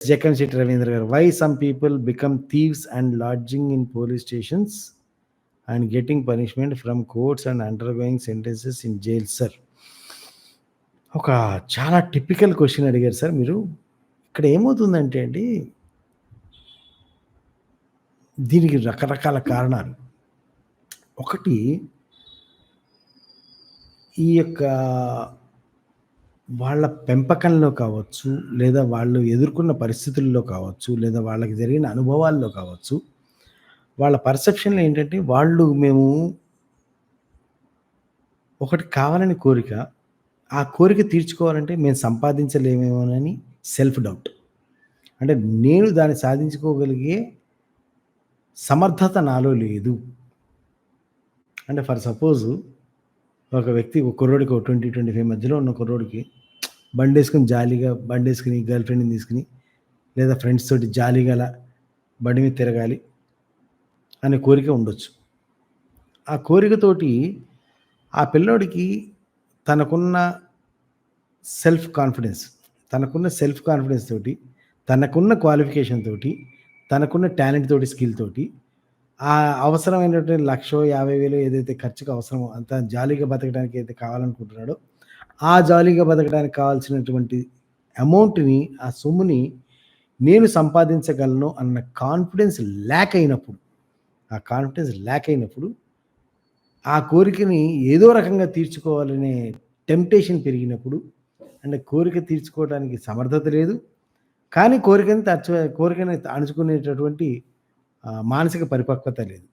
జక్కన్ శెట్టి రవీంద్ర గారు why some people become thieves and lodging in police stations and getting punishment from courts and undergoing sentences in jail sir ఒక చాలా typical question అడిగారు sir మీరు ఇక్కడ ఏమవుతుందంటే అండి దీనికి రకరకాల కారణాలు. ఒకటి ఈ యొక్క వాళ్ళ పెంపకంలో కావచ్చు లేదా వాళ్ళు ఎదుర్కొన్న పరిస్థితుల్లో కావచ్చు లేదా వాళ్ళకి జరిగిన అనుభవాల్లో కావచ్చు వాళ్ళ పర్సెప్షన్లో ఏంటంటే వాళ్ళు మేము ఒకటి కావాలని కోరిక ఆ కోరిక తీర్చుకోవాలంటే మేము సంపాదించలేమేమోనని సెల్ఫ్ డౌట్. అంటే నేను దాన్ని సాధించుకోగలిగే సమర్థత నాలో లేదు. అంటే ఫర్ సపోజ్ ఒక వ్యక్తి ఒక కుర్రోడికి ఒక ట్వంటీ ట్వంటీ ఫైవ్ మధ్యలో ఉన్న కుర్రోడికి బండి వేసుకుని జాలీగా బండి వేసుకుని గర్ల్ ఫ్రెండ్ని తీసుకుని లేదా ఫ్రెండ్స్ తోటి జాలీగా అలా బండి మీద తిరగాలి అనే కోరిక ఉండొచ్చు. ఆ కోరికతోటి ఆ పిల్లోడికి తనకున్న సెల్ఫ్ కాన్ఫిడెన్స్ తనకున్న సెల్ఫ్ కాన్ఫిడెన్స్ తోటి తనకున్న క్వాలిఫికేషన్ తోటి తనకున్న టాలెంట్ తోటి స్కిల్ తోటి ఆ అవసరమైనటువంటి లక్షో యాభై వేలు ఏదైతే ఖర్చుకు అవసరమో అంత జాలీగా బతకడానికి అయితే కావాలనుకుంటున్నాడో ఆ జాలీగా బతకడానికి కావాల్సినటువంటి అమౌంట్ని ఆ సొమ్ముని నేను సంపాదించగలను అన్న కాన్ఫిడెన్స్ ల్యాక్ అయినప్పుడు ఆ కాన్ఫిడెన్స్ ల్యాక్ అయినప్పుడు ఆ కోరికని ఏదో రకంగా తీర్చుకోవాలనే టెంప్టేషన్ పెరిగినప్పుడు అంటే కోరిక తీర్చుకోవడానికి సమర్థత లేదు. కానీ కోరికని తరచు కోరికని అణుచుకునేటటువంటి మానసిక పరిపక్వత లేదు.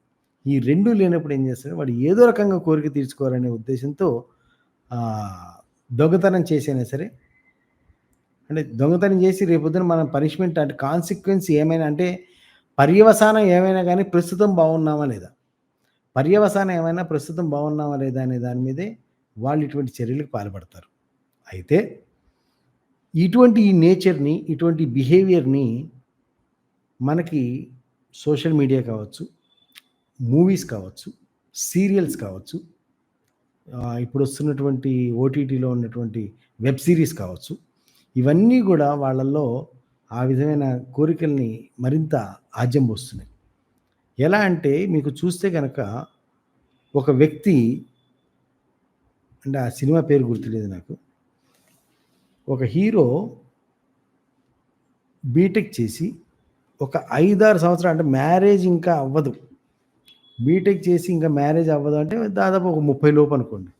ఈ రెండు లేనప్పుడు ఏం చేస్తాడు వాడు ఏదో రకంగా కోరిక తీర్చుకోవాలనే ఉద్దేశంతో దొంగతనం చేసైనా సరే అంటే దొంగతనం చేసి రేపొద్దున మనం పనిష్మెంట్ అంటే కాన్సిక్వెన్స్ ఏమైనా అంటే పర్యవసానం ఏమైనా కానీ ప్రస్తుతం బాగున్నామా లేదా? పర్యవసానం ఏమైనా ప్రస్తుతం బాగున్నామా లేదా అనే దాని మీదే వాళ్ళు ఇటువంటి చర్యలకు పాల్పడతారు. అయితే ఇటువంటి ఈ నేచర్ని ఇటువంటి బిహేవియర్ని మనకి సోషల్ మీడియా కావచ్చు మూవీస్ కావచ్చు సీరియల్స్ కావచ్చు ఇప్పుడు వస్తున్నటువంటి ఓటీటీలో ఉన్నటువంటి వెబ్ సిరీస్ కావచ్చు. ఇవన్నీ కూడా వాళ్ళల్లో ఆ విధమైన కోరికల్ని మరింత ఆజ్యం పోస్తున్నాయి. ఎలా అంటే మీకు చూస్తే కనుక ఒక వ్యక్తి అంటే ఆ సినిమా పేరు గుర్తులేదు నాకు. ఒక హీరో బీటెక్ చేసి ఒక ఐదారు సంవత్సరాలు అంటే మ్యారేజ్ ఇంకా అవ్వదు. బీటెక్ చేసి ఇంకా మ్యారేజ్ అవ్వదు అంటే దాదాపు ఒక ముప్పై లోపు అనుకోండి.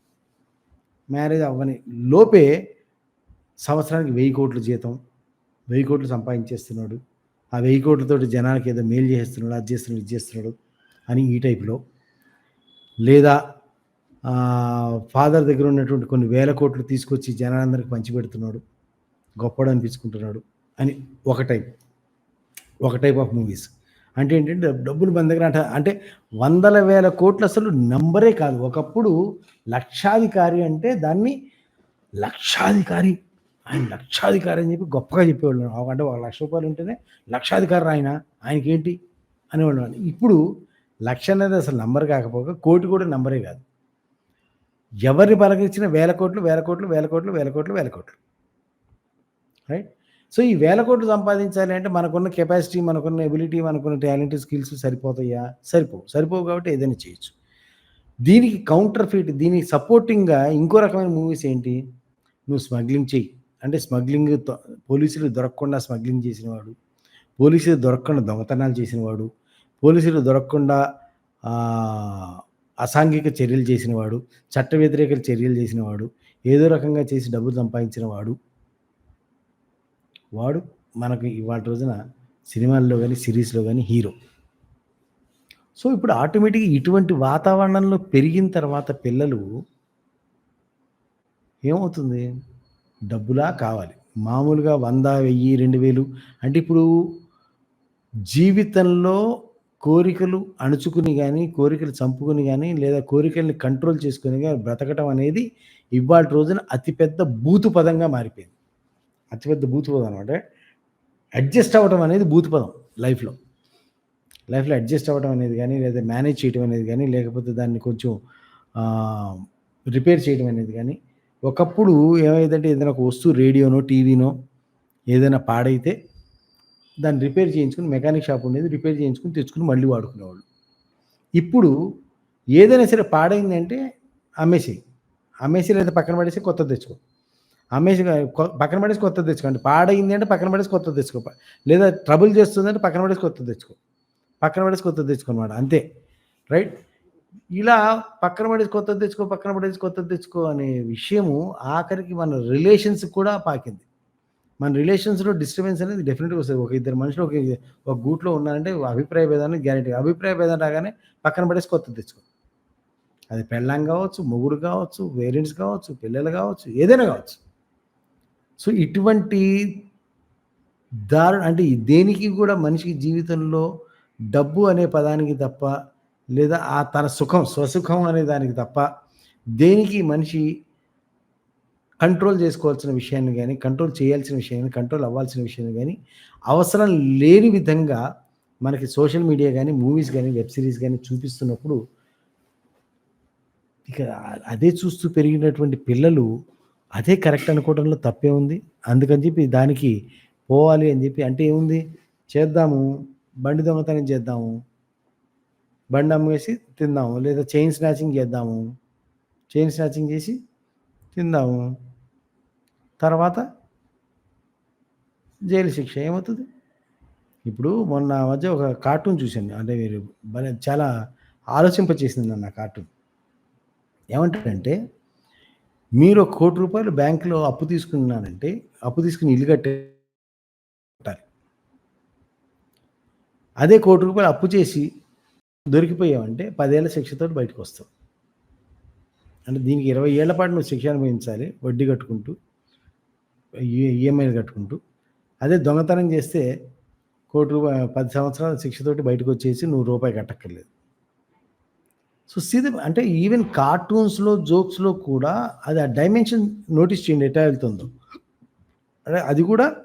మ్యారేజ్ అవ్వని లోపే సంవత్సరానికి వెయ్యి కోట్ల జీతం వెయ్యి కోట్లు సంపాదించేస్తున్నాడు. ఆ వెయ్యి కోట్లతోటి జనానికి ఏదో మేలు చేస్తున్నాడు అది చేస్తున్నాడు ఇది చేస్తున్నాడు అని ఈ టైప్లో లేదా ఫాదర్ దగ్గర ఉన్నటువంటి కొన్ని వేల కోట్లు తీసుకొచ్చి జనాలందరికి పంచిపెడుతున్నాడు గొప్పడు అనిపించుకుంటున్నాడు అని ఒక టైప్ ఒక టైప్ ఆఫ్ మూవీస్ అంటే ఏంటంటే డబ్బులు మన దగ్గర అంట అంటే వందల వేల కోట్లు అసలు నంబరే కాదు. ఒకప్పుడు లక్షాధికారి అంటే దాన్ని లక్షాధికారి. ఆయన లక్షాధికారి అని చెప్పి గొప్పగా చెప్పేవాళ్ళు. అంటే ఒక లక్ష రూపాయలు ఉంటేనే లక్షాధికారి ఆయన. ఆయనకేంటి? అనేవాళ్ళు. ఇప్పుడు లక్ష అనేది అసలు నంబర్ కాకపోగా కోటి కూడా నంబరే కాదు. ఎవరిని పలకరించిన వేల కోట్లు వేల కోట్లు వేల కోట్లు వేల కోట్లు వేల కోట్లు. రైట్? సో ఈ వేల కోట్లు సంపాదించాలి అంటే మనకున్న కెపాసిటీ మనకున్న ఎబిలిటీ మనకున్న టాలెంట్ స్కిల్స్ సరిపోతాయా? సరిపోవు. సరిపోవు కాబట్టి ఏదైనా చేయొచ్చు. దీనికి కౌంటర్ ఫీట్ దీనికి సపోర్టింగ్గా ఇంకో రకమైన మూవీస్ ఏంటి? నువ్వు స్మగ్లింగ్ చెయ్యి. అంటే స్మగ్లింగ్ పోలీసులు దొరకకుండా స్మగ్లింగ్ చేసినవాడు పోలీసులు దొరకకుండా దొంగతనాలు చేసినవాడు పోలీసులు దొరకకుండా అసాంఘిక చర్యలు చేసినవాడు చట్ట వ్యతిరేక చర్యలు చేసినవాడు ఏదో రకంగా చేసి డబ్బులు సంపాదించినవాడు వాడు మనకు ఇవాళ రోజున సినిమాల్లో కానీ సిరీస్లో కానీ హీరో. సో ఇప్పుడు ఆటోమేటిక్గా ఇటువంటి వాతావరణంలో పెరిగిన తర్వాత పిల్లలు ఏమవుతుంది? డబ్బులా కావాలి. మామూలుగా వంద వెయ్యి రెండు వేలు అంటే ఇప్పుడు జీవితంలో కోరికలు అణుచుకుని కానీ కోరికలు చంపుకుని కానీ లేదా కోరికల్ని కంట్రోల్ చేసుకుని కానీ బ్రతకటం అనేది ఇవాళ రోజున అతిపెద్ద బూతు పదంగా మారిపోయింది. అతిపెద్ద భూతిపదం అనమాట అడ్జస్ట్ అవ్వటం అనేది భూతిపదం లైఫ్లో. లైఫ్లో అడ్జస్ట్ అవ్వడం అనేది కానీ లేదా మేనేజ్ చేయడం అనేది కానీ లేకపోతే దాన్ని కొంచెం రిపేర్ చేయడం అనేది కానీ ఒకప్పుడు ఏమైందంటే ఏదైనా ఒక వస్తువు రేడియోనో టీవీనో ఏదైనా పాడైతే దాన్ని రిపేర్ చేయించుకొని మెకానిక్ షాప్ ఉండేది రిపేర్ చేయించుకొని తెచ్చుకుని మళ్ళీ వాడుకునేవాళ్ళు. ఇప్పుడు ఏదైనా సరే పాడైందంటే అమ్మేసి అమ్మేసి లేదా పక్కన పడేసి కొత్త తెచ్చుకో. అమ్మేసి పక్కన పడేసి కొత్తది తెచ్చుకోండి. పాడైంది అంటే పక్కన పడేసి కొత్తది తెచ్చుకో. లేదా ట్రబుల్ చేస్తుందంటే పక్కన పడేసి కొత్తది తెచ్చుకో. పక్కన పడేసి కొత్తది తెచ్చుకోనమాట అంతే. రైట్? ఇలా పక్కన పడేసి కొత్తది తెచ్చుకో పక్కన పడేసి కొత్తది తెచ్చుకో అనే విషయము ఆఖరికి మన రిలేషన్స్ కూడా పాకింది. మన రిలేషన్స్లో డిస్టర్బెన్స్ అనేది డెఫినెట్గా వస్తుంది. ఒక ఇద్దరు మనుషులు ఒక ఒక గూట్లో ఉన్నారంటే అభిప్రాయ భేదాన్ని గ్యారెంటీ అభిప్రాయ భేదం రాగానే పక్కన పడేసి కొత్తది తెచ్చుకో. అది పెళ్ళాం కావచ్చు మొగుడు కావచ్చు పేరెంట్స్ కావచ్చు పిల్లలు కావచ్చు ఏదైనా కావచ్చు. సో ఇటువంటి దారు అంటే దేనికి కూడా మనిషికి జీవితంలో డబ్బు అనే పదానికి తప్ప లేదా ఆ తన సుఖం స్వసుఖం అనే దానికి తప్ప దేనికి మనిషి కంట్రోల్ చేసుకోవాల్సిన విషయాన్ని కానీ కంట్రోల్ చేయాల్సిన విషయాన్ని కంట్రోల్ అవ్వాల్సిన విషయాన్ని కానీ అవసరం లేని విధంగా మనకి సోషల్ మీడియా కానీ మూవీస్ కానీ వెబ్ సిరీస్ కానీ చూపిస్తున్నప్పుడు ఇక అదే చూస్తూ పెరిగినటువంటి పిల్లలు అదే కరెక్ట్ అనుకోవడంలో తప్పే ఉంది. అందుకని చెప్పి దానికి పోవాలి అని చెప్పి అంటే ఏముంది? చేద్దాము. బండి దొంగతనం చేద్దాము. బండి అమ్మేసి తిందాము. లేదా చైన్ స్నాచింగ్ చేద్దాము. చైన్ స్నాచింగ్ చేసి తిందాము. తర్వాత జైలు శిక్ష ఏమవుతుంది? ఇప్పుడు మొన్న మధ్య ఒక కార్టూన్ చూశాను. అంటే మీరు చాలా ఆలోచింపచేసింది నన్ను ఆ కార్టూన్. ఏమంటారంటే మీరు ఒక కోటి రూపాయలు బ్యాంకులో అప్పు తీసుకున్నానంటే అప్పు తీసుకుని ఇల్లు కట్టాలి అదే కోటి రూపాయలు అప్పు చేసి దొరికిపోయావంటే పదేళ్ళ శిక్షతో బయటకు వస్తావు. అంటే దీనికి ఇరవై ఏళ్ళ పాటు నువ్వు శిక్ష అనుభవించాలి వడ్డీ కట్టుకుంటూ ఈఎంఐలు కట్టుకుంటూ. అదే దొంగతనం చేస్తే కోటి రూపాయ పది సంవత్సరాల శిక్షతోటి బయటకు వచ్చేసి నువ్వు రూపాయి కట్టక్కర్లేదు. సో సీద అంటే ఈవెన్ కార్టూన్స్లో జోక్స్లో కూడా అది ఆ డైమెన్షన్ నోటీస్ చేయండి ఎట్లా వెళ్తుందో. అంటే అది కూడా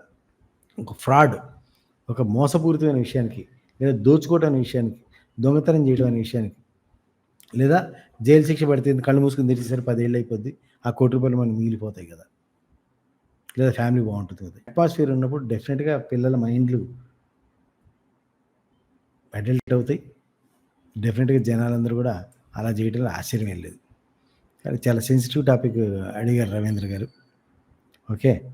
ఒక ఫ్రాడ్ ఒక మోసపూరితమైన విషయానికి లేదా దోచుకోవటం అనే విషయానికి దొంగతనం చేయడం అనే విషయానికి. లేదా జైలు శిక్ష పడితే కళ్ళు మూసుకుని తెచ్చేసరికి పదేళ్ళు అయిపోద్ది ఆ కోటి రూపాయలు మనకు మిగిలిపోతాయి కదా. లేదా ఫ్యామిలీ బాగుంటుంది కదా. అట్మాస్ఫియర్ ఉన్నప్పుడు డెఫినెట్గా పిల్లల మైండ్లు అడల్ట్ అవుతాయి. డెఫినెట్గా జనాలందరూ కూడా అలా చేయడంలో ఆశ్చర్యం లేదు. కానీ చాలా సెన్సిటివ్ టాపిక్ అడిగారు రవీంద్ర గారు. ఓకే?